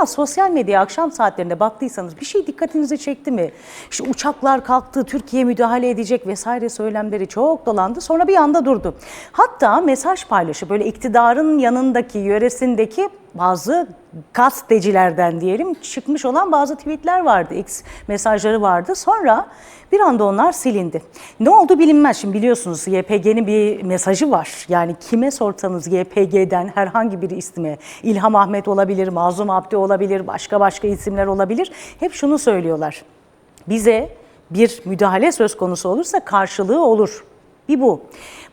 Biraz sosyal medyaya akşam saatlerinde baktıysanız bir şey dikkatinizi çekti mi? İşte uçaklar kalktı, Türkiye müdahale edecek vesaire söylemleri çok dolandı. Sonra bir anda durdu. Hatta mesaj paylaşıp böyle iktidarın yanındaki, yöresindeki bazı gazetecilerden diyelim çıkmış olan bazı tweetler vardı, X mesajları vardı. Sonra bir anda onlar silindi. Ne oldu bilinmez. Şimdi biliyorsunuz YPG'nin bir mesajı var. Yani kime sorsanız YPG'den herhangi bir isme, İlham Ahmet olabilir, Mazlum Abdi olabilir, başka başka isimler olabilir. Hep şunu söylüyorlar. Bize bir müdahale söz konusu olursa karşılığı olur. Bir bu.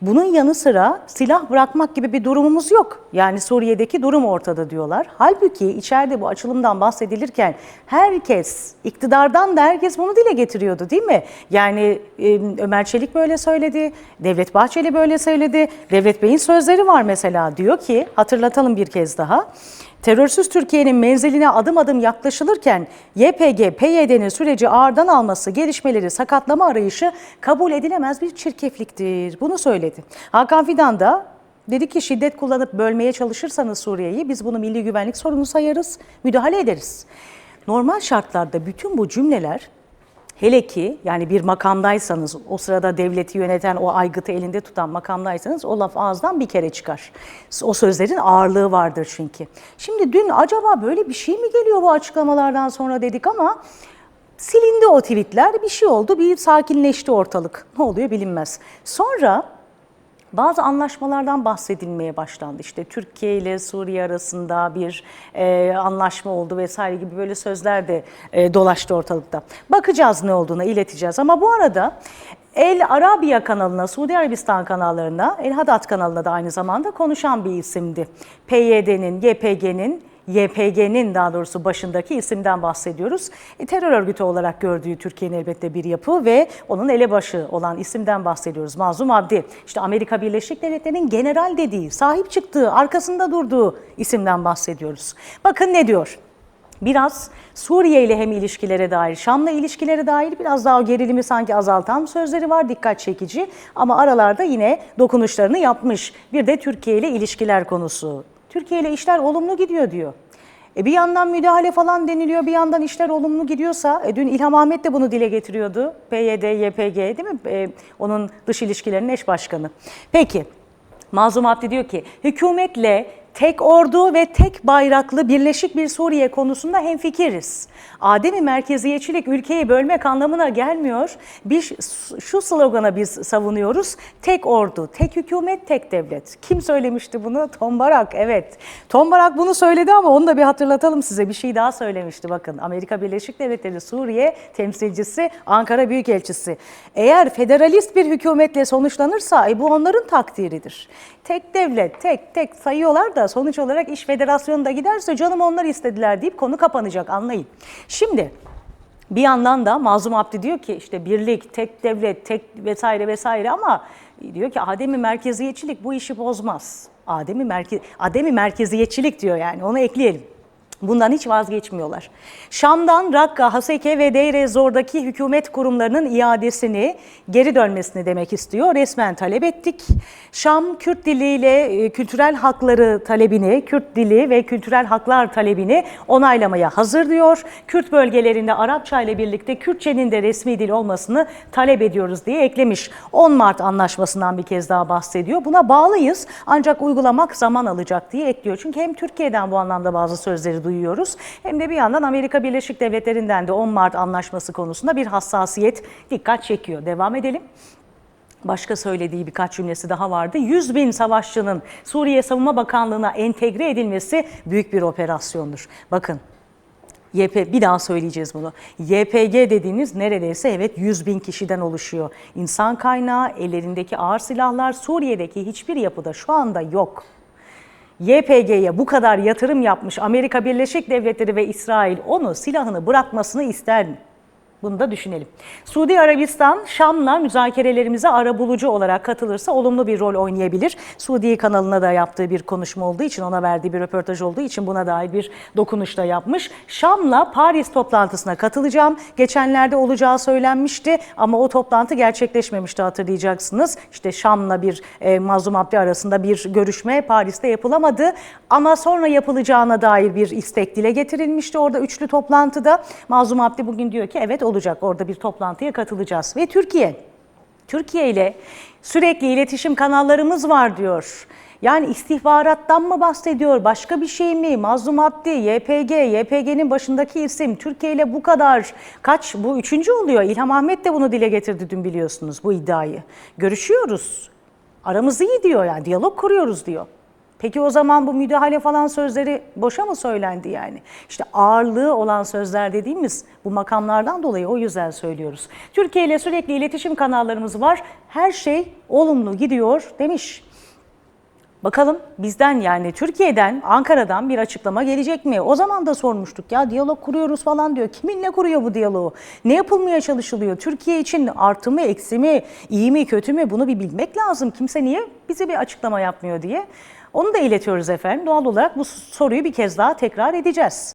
Bunun yanı sıra silah bırakmak gibi bir durumumuz yok. Yani Suriye'deki durum ortada diyorlar. Halbuki içeride bu açılımdan bahsedilirken herkes, iktidardan da herkes bunu dile getiriyordu değil mi? Yani Ömer Çelik böyle söyledi, Devlet Bahçeli böyle söyledi. Devlet Bey'in sözleri var mesela diyor ki, hatırlatalım bir kez daha. Terörsüz Türkiye'nin menziline adım adım yaklaşılırken YPG, PYD'nin süreci ağırdan alması, gelişmeleri sakatlama arayışı kabul edilemez bir çirkefliktir. Bunu söyledi. Hakan Fidan da dedi ki şiddet kullanıp bölmeye çalışırsanız Suriye'yi biz bunu milli güvenlik sorunu sayarız, müdahale ederiz. Normal şartlarda bütün bu cümleler Hele ki yani bir makamdaysanız, o sırada devleti yöneten, o aygıtı elinde tutan makamdaysanız o laf ağızdan bir kere çıkar. O sözlerin ağırlığı vardır çünkü. Şimdi dün acaba böyle bir şey mi geliyor bu açıklamalardan sonra dedik ama silindi o tweetler, bir şey oldu, bir sakinleşti ortalık. Ne oluyor bilinmez. Sonra bazı anlaşmalardan bahsedilmeye başlandı. İşte Türkiye ile Suriye arasında bir e, anlaşma oldu vesaire gibi böyle sözler de e, dolaştı ortalıkta. Bakacağız ne olduğuna ileteceğiz ama bu arada El Arabiya kanalına, Suudi Arabistan kanallarına, El Hadat kanalına da aynı zamanda konuşan bir isimdi. PYD'nin, YPG'nin YPG'nin daha doğrusu başındaki isimden bahsediyoruz. E, terör örgütü olarak gördüğü Türkiye'nin elbette bir yapı ve onun elebaşı olan isimden bahsediyoruz. Mazlum Abdi. İşte Amerika Birleşik Devletleri'nin general dediği, sahip çıktığı, arkasında durduğu isimden bahsediyoruz. Bakın ne diyor? Biraz Suriye ile hem ilişkilere dair, Şam'la ilişkilere dair biraz daha o gerilimi sanki azaltan sözleri var, dikkat çekici. Ama aralarda yine dokunuşlarını yapmış. Bir de Türkiye ile ilişkiler konusu. Türkiye ile işler olumlu gidiyor diyor. E bir yandan müdahale falan deniliyor, bir yandan işler olumlu gidiyorsa, e dün İlham Ahmet de bunu dile getiriyordu. PYD, YPG değil mi? E, onun dış ilişkilerinin eş başkanı. Peki, Mazlum Abdi diyor ki, hükümetle tek ordu ve tek bayraklı birleşik bir Suriye konusunda hemfikiriz. Ademi merkeziyetçilik ülkeyi bölmek anlamına gelmiyor. Biz şu slogana biz savunuyoruz. Tek ordu, tek hükümet, tek devlet. Kim söylemişti bunu? Tom Barak, evet. Tom Barak bunu söyledi ama onu da bir hatırlatalım size. Bir şey daha söylemişti bakın. Amerika Birleşik Devletleri Suriye temsilcisi, Ankara Büyükelçisi. Eğer federalist bir hükümetle sonuçlanırsa e, bu onların takdiridir. Tek devlet, tek tek sayıyorlar da sonuç olarak iş federasyonunda giderse canım onlar istediler deyip konu kapanacak anlayın. Şimdi bir yandan da Mazlum Abdi diyor ki işte birlik, tek devlet, tek vesaire vesaire ama diyor ki ademi merkeziyetçilik bu işi bozmaz. Ademi, merke, ademi merkeziyetçilik diyor yani onu ekleyelim. Bundan hiç vazgeçmiyorlar. Şam'dan Rakka, Haseke ve Deir ez-Zor'daki hükümet kurumlarının iadesini, geri dönmesini demek istiyor. Resmen talep ettik. Şam, Kürt diliyle e, kültürel hakları talebini, Kürt dili ve kültürel haklar talebini onaylamaya hazır diyor. Kürt bölgelerinde Arapça ile birlikte Kürtçenin de resmi dil olmasını talep ediyoruz diye eklemiş. 10 Mart anlaşmasından bir kez daha bahsediyor. Buna bağlıyız ancak uygulamak zaman alacak diye ekliyor. Çünkü hem Türkiye'den bu anlamda bazı sözleri duyuyoruz. Hem de bir yandan Amerika Birleşik Devletleri'nden de 10 Mart anlaşması konusunda bir hassasiyet dikkat çekiyor. Devam edelim. Başka söylediği birkaç cümlesi daha vardı. 100 bin savaşçının Suriye Savunma Bakanlığı'na entegre edilmesi büyük bir operasyondur. Bakın YP, bir daha söyleyeceğiz bunu. YPG dediğiniz neredeyse evet 100 bin kişiden oluşuyor. İnsan kaynağı, ellerindeki ağır silahlar Suriye'deki hiçbir yapıda şu anda yok. YPG'ye bu kadar yatırım yapmış Amerika Birleşik Devletleri ve İsrail onu silahını bırakmasını ister mi? Bunu da düşünelim. Suudi Arabistan, Şam'la müzakerelerimize arabulucu olarak katılırsa olumlu bir rol oynayabilir. Suudi kanalına da yaptığı bir konuşma olduğu için, ona verdiği bir röportaj olduğu için buna dair bir dokunuş da yapmış. Şam'la Paris toplantısına katılacağım. Geçenlerde olacağı söylenmişti ama o toplantı gerçekleşmemişti hatırlayacaksınız. İşte Şam'la bir e, Mazlum Abdi arasında bir görüşme Paris'te yapılamadı. Ama sonra yapılacağına dair bir istek dile getirilmişti orada üçlü toplantıda. Mazlum Abdi bugün diyor ki evet olacak orada bir toplantıya katılacağız. Ve Türkiye, Türkiye ile sürekli iletişim kanallarımız var diyor. Yani istihbarattan mı bahsediyor, başka bir şey mi? Mazlum Abdi, YPG, YPG'nin başındaki isim Türkiye ile bu kadar kaç, bu üçüncü oluyor. İlham Ahmet de bunu dile getirdi dün biliyorsunuz bu iddiayı. Görüşüyoruz, aramız iyi diyor yani, diyalog kuruyoruz diyor. Peki o zaman bu müdahale falan sözleri boşa mı söylendi yani? İşte ağırlığı olan sözler dediğimiz bu makamlardan dolayı o yüzden söylüyoruz. Türkiye ile sürekli iletişim kanallarımız var. Her şey olumlu gidiyor demiş. Bakalım bizden yani Türkiye'den, Ankara'dan bir açıklama gelecek mi? O zaman da sormuştuk ya diyalog kuruyoruz falan diyor. Kiminle kuruyor bu diyaloğu? Ne yapılmaya çalışılıyor? Türkiye için artı mı, eksi mi, iyi mi, kötü mü? Bunu bir bilmek lazım. Kimse niye bize bir açıklama yapmıyor diye. Onu da iletiyoruz efendim. Doğal olarak bu soruyu bir kez daha tekrar edeceğiz.